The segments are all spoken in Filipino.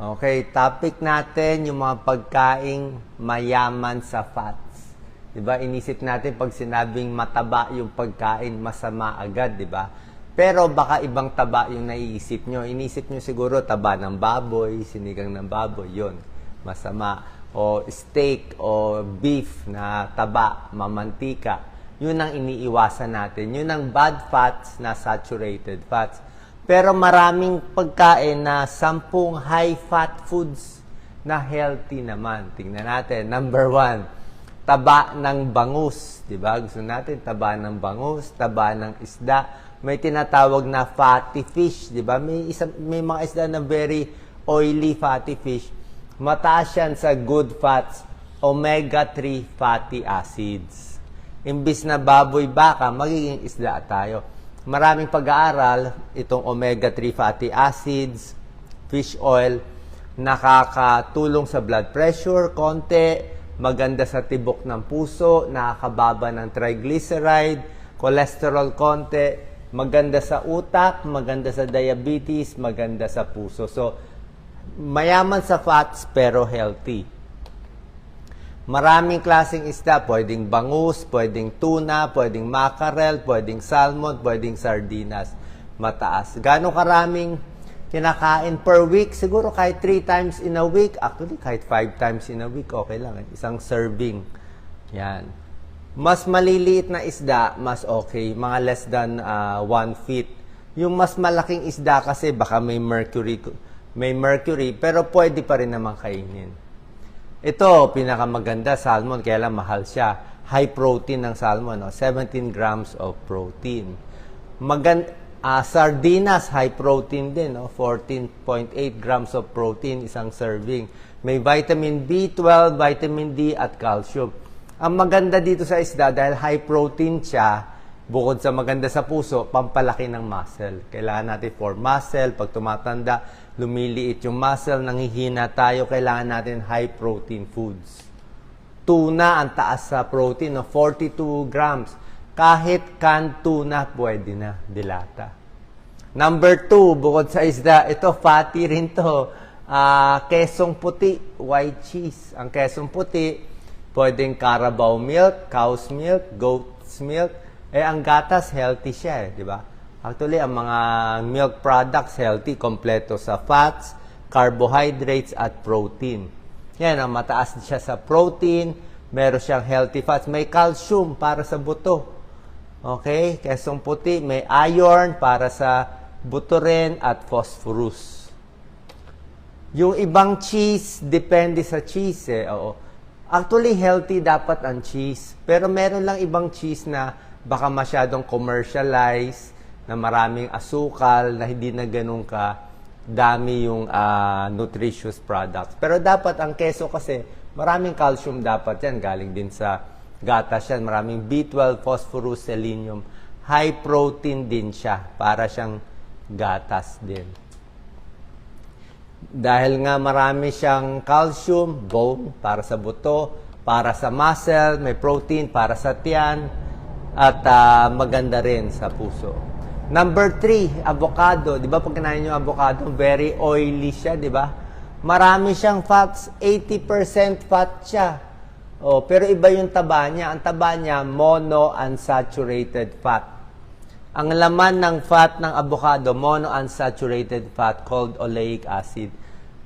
Okay, topic natin yung mga pagkaing mayaman sa fats. 'Di ba? Inisip natin pag sinabing mataba yung pagkain, masama agad, 'di ba? Pero baka ibang taba yung naiisip nyo. Inisip nyo siguro taba ng baboy, sinigang ng baboy, yon masama. O steak o beef na taba, mamantika. Yun ang iniiwasan natin. Yun ang bad fats na saturated fats. Pero maraming pagkain na sampung high-fat foods na healthy naman. Tingnan natin. Number one, taba ng bangus. Di ba? Gusto natin taba ng bangus, taba ng isda. May tinatawag na fatty fish. Di ba? May, isa, may mga isda na very oily fatty fish. Mataas yan sa good fats, omega-3 fatty acids. Imbis na baboy baka, magiging isda tayo maraming pag-aaral itong omega-3 fatty acids, fish oil, nakakatulong sa blood pressure, konti, maganda sa tibok ng puso, nakakababa ng triglyceride, cholesterol konti, maganda sa utak, maganda sa diabetes, maganda sa puso. So, mayaman sa fats pero healthy. Maraming klaseng isda, pwedeng bangus, pwedeng tuna, pwedeng mackerel, pwedeng salmon, pwedeng sardinas. Mataas. Gano'ng karaming kinakain per week? Siguro kahit 3 times in a week. Actually, kahit 5 times in a week, okay lang. Isang serving. Yan. Mas maliliit na isda, mas okay. Mga less than 1 uh, feet. Yung mas malaking isda kasi baka may mercury, may mercury, pero pwede pa rin naman kainin. Ito, pinakamaganda, salmon, kaya lang mahal siya. High protein ng salmon, no? 17 grams of protein. Magan uh, sardinas, high protein din, no? 14.8 grams of protein, isang serving. May vitamin B12, vitamin D, at calcium. Ang maganda dito sa isda, dahil high protein siya, bukod sa maganda sa puso, pampalaki ng muscle. Kailangan natin for muscle, pag tumatanda, lumiliit yung muscle, nanghihina tayo, kailangan natin high protein foods. Tuna, ang taas sa protein, no? 42 grams. Kahit canned tuna, pwede na, dilata. Number two, bukod sa isda, ito fatty rin to. Uh, kesong puti, white cheese. Ang kesong puti, pwedeng carabao milk, cow's milk, goat's milk, eh, ang gatas, healthy siya eh, di ba? Actually, ang mga milk products, healthy, kompleto sa fats, carbohydrates, at protein. Yan, ang mataas siya sa protein, meron siyang healthy fats, may calcium para sa buto. Okay? Kesong puti, may iron para sa buto rin, at phosphorus. Yung ibang cheese, depende sa cheese eh. Oo. Actually, healthy dapat ang cheese. Pero meron lang ibang cheese na baka masyadong commercialized, na maraming asukal, na hindi na ganun ka dami yung uh, nutritious products. Pero dapat ang keso kasi, maraming calcium dapat yan. Galing din sa gatas yan. Maraming B12, phosphorus, selenium. High protein din siya. Para siyang gatas din. Dahil nga marami siyang calcium, bone, para sa buto, para sa muscle, may protein, para sa tiyan, at uh, maganda rin sa puso. Number three, avocado. Di ba pag kinain nyo avocado, very oily siya, di ba? Marami siyang fats, 80% fat siya. Oh, pero iba yung taba niya. Ang taba niya, monounsaturated fat. Ang laman ng fat ng avocado, monounsaturated fat called oleic acid.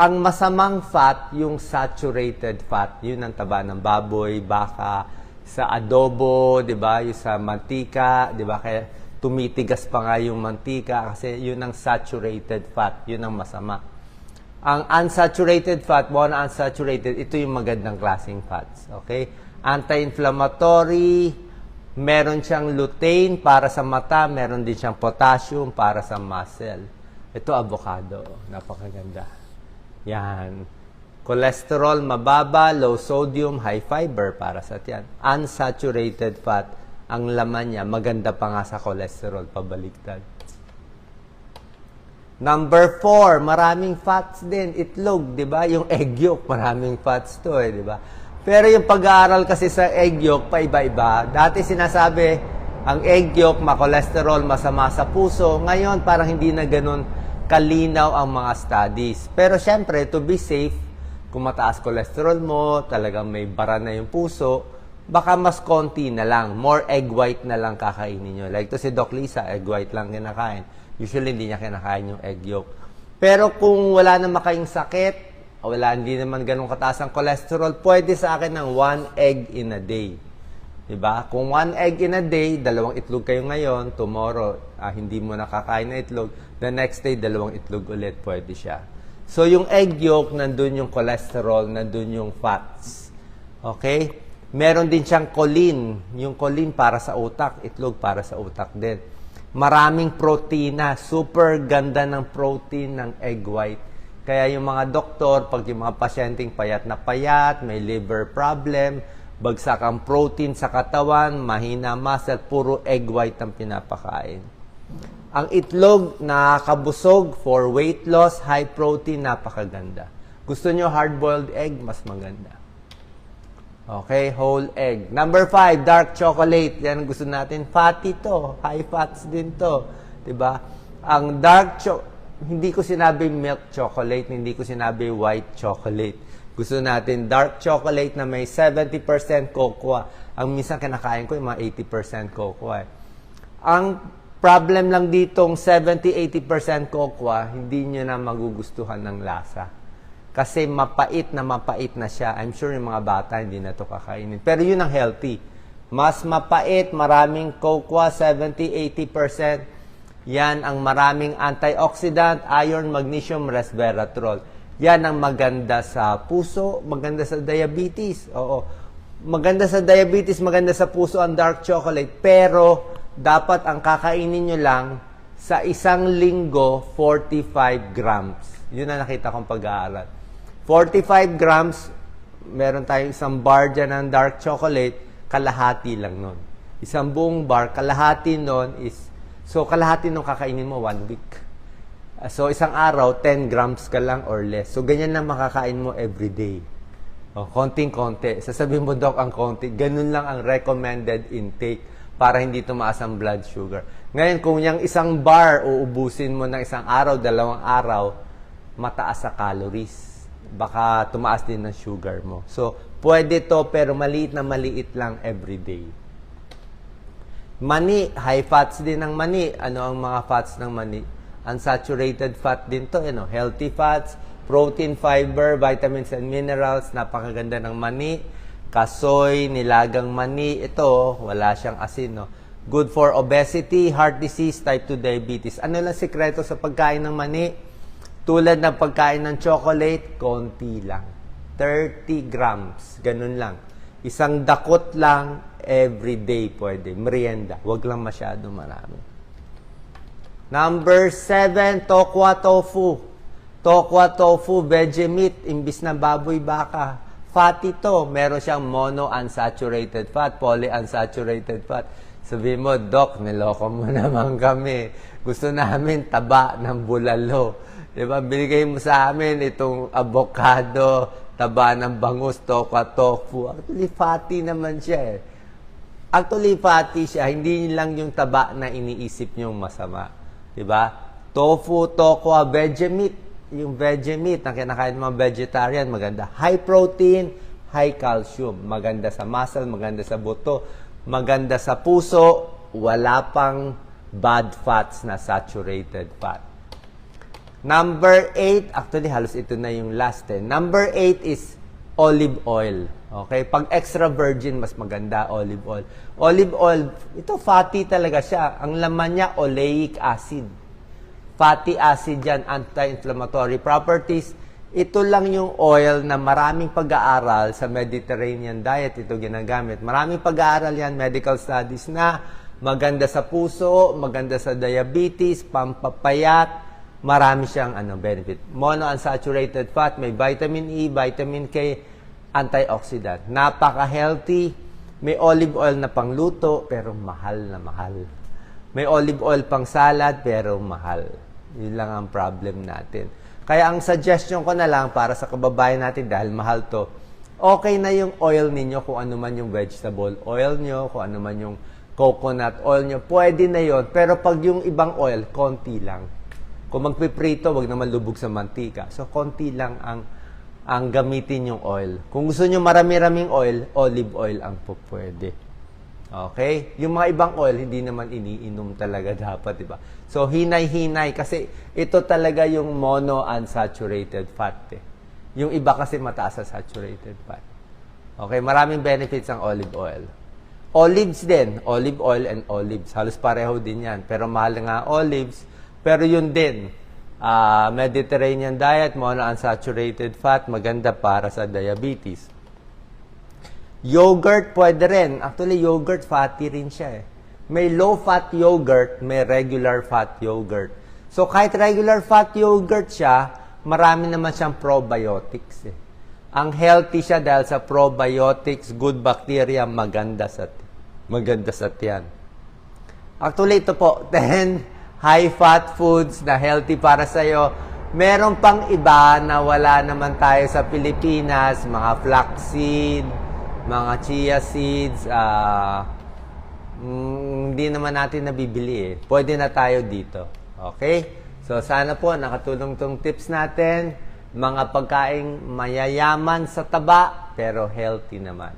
Ang masamang fat, yung saturated fat. Yun ang taba ng baboy, baka, sa adobo, 'di ba? Yung sa mantika, 'di ba? Kaya tumitigas pa nga yung mantika kasi yun ang saturated fat, yun ang masama. Ang unsaturated fat, mo na unsaturated, ito yung magandang klaseng fats. Okay? Anti-inflammatory, meron siyang lutein para sa mata, meron din siyang potassium para sa muscle. Ito avocado, napakaganda. Yan. Cholesterol mababa, low sodium, high fiber para sa tiyan. Unsaturated fat, ang laman niya, maganda pa nga sa cholesterol, pabaliktad. Number four, maraming fats din. Itlog, di ba? Yung egg yolk, maraming fats to eh, di ba? Pero yung pag-aaral kasi sa egg yolk, paiba-iba. Dati sinasabi, ang egg yolk, ma-cholesterol, masama sa puso. Ngayon, parang hindi na ganun kalinaw ang mga studies. Pero syempre, to be safe, kung mataas cholesterol mo, talagang may bara na yung puso, baka mas konti na lang, more egg white na lang kakainin nyo. Like to si Doc Lisa, egg white lang kinakain. Usually, hindi niya kinakain yung egg yolk. Pero kung wala na makayong sakit, o wala, hindi naman ganun kataas ang cholesterol, pwede sa akin ng one egg in a day. Diba? Kung one egg in a day, dalawang itlog kayo ngayon, tomorrow, ah, hindi mo nakakain na itlog, the next day, dalawang itlog ulit, pwede siya. So, yung egg yolk, nandun yung cholesterol, nandun yung fats. Okay? Meron din siyang choline. Yung choline para sa utak, itlog para sa utak din. Maraming protina. Super ganda ng protein ng egg white. Kaya yung mga doktor, pag yung mga pasyenteng payat na payat, may liver problem, bagsak ang protein sa katawan, mahina muscle, puro egg white ang pinapakain. Ang itlog, nakakabusog for weight loss, high protein, napakaganda. Gusto nyo hard-boiled egg, mas maganda. Okay, whole egg. Number five, dark chocolate. Yan gusto natin. Fatty to. High fats din to. ba? Ang dark cho hindi ko sinabi milk chocolate, hindi ko sinabi white chocolate. Gusto natin dark chocolate na may 70% cocoa. Ang minsan kinakain ko yung mga 80% cocoa. Eh. Ang problem lang ditong 70-80% cocoa, hindi nyo na magugustuhan ng lasa. Kasi mapait na mapait na siya. I'm sure yung mga bata hindi na to kakainin. Pero yun ang healthy. Mas mapait, maraming cocoa, 70-80%. Yan ang maraming antioxidant, iron, magnesium, resveratrol. Yan ang maganda sa puso, maganda sa diabetes. Oo. Maganda sa diabetes, maganda sa puso ang dark chocolate. Pero dapat ang kakainin nyo lang sa isang linggo, 45 grams. Yun ang nakita kong pag-aaral. 45 grams, meron tayong isang bar dyan ng dark chocolate, kalahati lang nun. Isang buong bar, kalahati nun is, so kalahati nung kakainin mo one week. Uh, So isang araw, 10 grams ka lang or less. So ganyan lang makakain mo every day. O, konting-konti. Sasabihin mo, Doc, ang konti. Ganun lang ang recommended intake para hindi tumaas ang blood sugar. Ngayon, kung yung isang bar uubusin mo ng isang araw, dalawang araw, mataas sa calories. Baka tumaas din ng sugar mo. So, pwede to pero maliit na maliit lang every day. Mani, high fats din ng mani. Ano ang mga fats ng mani? Unsaturated fat din to, know, healthy fats, protein, fiber, vitamins and minerals, napakaganda ng mani. Kasoy, nilagang mani, ito, wala siyang asin, no? Good for obesity, heart disease, type 2 diabetes. Ano lang sikreto sa pagkain ng mani? Tulad ng pagkain ng chocolate, konti lang. 30 grams, ganun lang. Isang dakot lang every day pwede. Merienda, wag lang masyado marami. Number 7, tokwa tofu. Tokwa tofu, veggie meat, imbis na baboy baka. Fatty to, meron siyang mono-unsaturated fat, poly-unsaturated fat. Sabi mo, Doc, niloko mo naman kami. Gusto namin taba ng bulalo. Di ba? Binigay mo sa amin itong avocado, taba ng bangus, tokwa tofu. Actually, fatty naman siya eh. Actually, fatty siya. Hindi lang yung taba na iniisip niyong masama. Diba? Tofu, tokwa, veggie meat. Yung veggie meat na kinakain ng mga vegetarian, maganda. High protein, high calcium. Maganda sa muscle, maganda sa buto, maganda sa puso. Wala pang bad fats na saturated fat. Number 8, actually halos ito na yung last eh. Number 8 is olive oil. Okay? Pag extra virgin, mas maganda olive oil. Olive oil, ito fatty talaga siya. Ang laman niya, oleic acid. Fatty acid yan, anti-inflammatory properties. Ito lang yung oil na maraming pag-aaral sa Mediterranean diet. Ito ginagamit. Maraming pag-aaral yan, medical studies na maganda sa puso, maganda sa diabetes, pampapayat, marami siyang ano, benefit. Monounsaturated fat, may vitamin E, vitamin K, antioxidant. Napaka-healthy. May olive oil na pangluto, pero mahal na mahal. May olive oil pang salad, pero mahal. Yun lang ang problem natin. Kaya ang suggestion ko na lang para sa kababayan natin, dahil mahal to, okay na yung oil ninyo kung ano man yung vegetable oil nyo, kung ano man yung coconut oil nyo, pwede na yon Pero pag yung ibang oil, konti lang. Kung magpiprito, wag naman lubog sa mantika. So, konti lang ang ang gamitin yung oil. Kung gusto nyo marami-raming oil, olive oil ang po pwede. Okay? Yung mga ibang oil, hindi naman iniinom talaga dapat, di ba? So, hinay-hinay kasi ito talaga yung mono-unsaturated fat. Eh. Yung iba kasi mataas sa saturated fat. Okay? Maraming benefits ang olive oil. Olives din. Olive oil and olives. Halos pareho din yan. Pero mahal nga olives. Pero yun din. ah, Mediterranean diet, mono-unsaturated fat, maganda para sa diabetes. Yogurt, pwede rin. Actually, yogurt, fatty rin siya eh. May low-fat yogurt, may regular fat yogurt. So, kahit regular fat yogurt siya, marami naman siyang probiotics eh. Ang healthy siya dahil sa probiotics, good bacteria, maganda sa maganda sa tiyan. Actually, ito po, 10 high-fat foods na healthy para sa'yo. Meron pang iba na wala naman tayo sa Pilipinas, mga flaxseed, mga chia seeds, mm, hindi naman natin nabibili eh. Pwede na tayo dito. Okay? So, sana po nakatulong tong tips natin. Mga pagkaing mayayaman sa taba, pero healthy naman.